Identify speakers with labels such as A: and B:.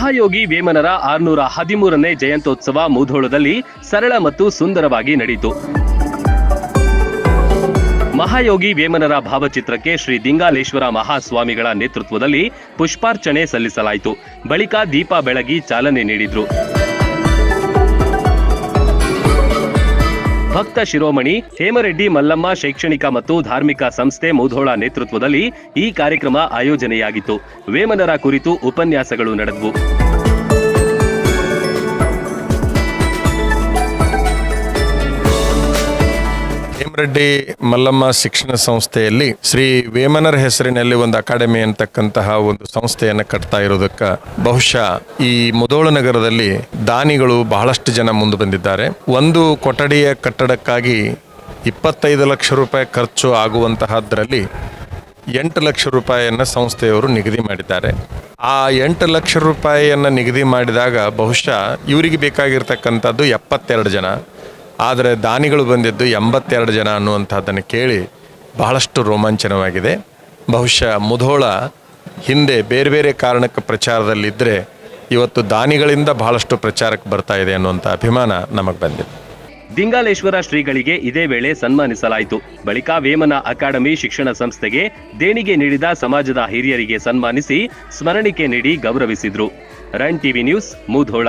A: ಮಹಾಯೋಗಿ ವೇಮನರ ಆರ್ನೂರ ಹದಿಮೂರನೇ ಜಯಂತ್ಯೋತ್ಸವ ಮೂಧೋಳದಲ್ಲಿ ಸರಳ ಮತ್ತು ಸುಂದರವಾಗಿ ನಡೆಯಿತು ಮಹಾಯೋಗಿ ವೇಮನರ ಭಾವಚಿತ್ರಕ್ಕೆ ಶ್ರೀ ದಿಂಗಾಲೇಶ್ವರ ಮಹಾಸ್ವಾಮಿಗಳ ನೇತೃತ್ವದಲ್ಲಿ ಪುಷ್ಪಾರ್ಚನೆ ಸಲ್ಲಿಸಲಾಯಿತು. ಬಳಿಕ ದೀಪ ಬೆಳಗಿ ಚಾಲನೆ ನೀಡಿದ್ರು. ಭಕ್ತ ಶಿರೋಮಣಿ ಹೇಮರೆಡ್ಡಿ ಮಲ್ಲಮ್ಮ ಶೈಕ್ಷಣಿಕ ಮತ್ತು ಧಾರ್ಮಿಕ ಸಂಸ್ಥೆ ಮುಧೋಳ ನೇತೃತ್ವದಲ್ಲಿ ಈ ಕಾರ್ಯಕ್ರಮ ಆಯೋಜನೆಯಾಗಿತ್ತು. ವೇಮನರ ಕುರಿತು ಉಪನ್ಯಾಸಗಳು ನಡೆದವು.
B: ಹೇಮರೆಡ್ಡಿ ಮಲ್ಲಮ್ಮ ಶಿಕ್ಷಣ ಸಂಸ್ಥೆಯಲ್ಲಿ ಶ್ರೀ ವೇಮನರ ಹೆಸರಿನಲ್ಲಿ ಒಂದು ಅಕಾಡೆಮಿ ಅಂತಕ್ಕಂತಹ ಒಂದು ಸಂಸ್ಥೆಯನ್ನು ಕಟ್ತಾ ಇರೋದಕ್ಕೆ ಬಹುಶಃ ಈ ಮುದೋಳ ನಗರದಲ್ಲಿ ದಾನಿಗಳು ಬಹಳಷ್ಟು ಜನ ಮುಂದೆ ಬಂದಿದ್ದಾರೆ. ಒಂದು ಕೊಠಡಿಯ ಕಟ್ಟಡಕ್ಕಾಗಿ ಇಪ್ಪತ್ತೈದು ಲಕ್ಷ ರೂಪಾಯಿ ಖರ್ಚು ಆಗುವಂತಹದ್ರಲ್ಲಿ ಎಂಟು ಲಕ್ಷ ರೂಪಾಯಿಯನ್ನು ಸಂಸ್ಥೆಯವರು ನಿಗದಿ ಮಾಡಿದ್ದಾರೆ. ಆ ಎಂಟು ಲಕ್ಷ ರೂಪಾಯಿಯನ್ನು ನಿಗದಿ ಮಾಡಿದಾಗ ಬಹುಶಃ ಇವರಿಗೆ ಬೇಕಾಗಿರ್ತಕ್ಕಂಥದ್ದು ಎಪ್ಪತ್ತೆರಡು ಜನ. ಆದರೆ ದಾನಿಗಳು ಬಂದಿದ್ದು ಎಂಬತ್ತೆರಡು ಜನ ಅನ್ನುವಂಥದ್ದನ್ನು ಕೇಳಿ ಬಹಳಷ್ಟು ರೋಮಾಂಚನವಾಗಿದೆ. ಬಹುಶಃ ಮುಧೋಳ ಹಿಂದೆ ಬೇರೆ ಬೇರೆ ಕಾರಣಕ್ಕೆ ಪ್ರಚಾರದಲ್ಲಿದ್ದರೆ ಇವತ್ತು ದಾನಿಗಳಿಂದ ಬಹಳಷ್ಟು ಪ್ರಚಾರಕ್ಕೆ ಬರ್ತಾ ಇದೆ ಅನ್ನುವಂಥ ಅಭಿಮಾನ ನಮಗೆ ಬಂದಿದೆ.
A: ದಿಂಗಾಲೇಶ್ವರ ಶ್ರೀಗಳಿಗೆ ಇದೇ ವೇಳೆ ಸನ್ಮಾನಿಸಲಾಯಿತು. ಬಳಿಕ ವೇಮನ ಅಕಾಡೆಮಿ ಶಿಕ್ಷಣ ಸಂಸ್ಥೆಗೆ ದೇಣಿಗೆ ನೀಡಿದ ಸಮಾಜದ ಹಿರಿಯರಿಗೆ ಸನ್ಮಾನಿಸಿ ಸ್ಮರಣಿಕೆ ನೀಡಿ ಗೌರವಿಸಿದ್ರು. Run TV news, Mudhol.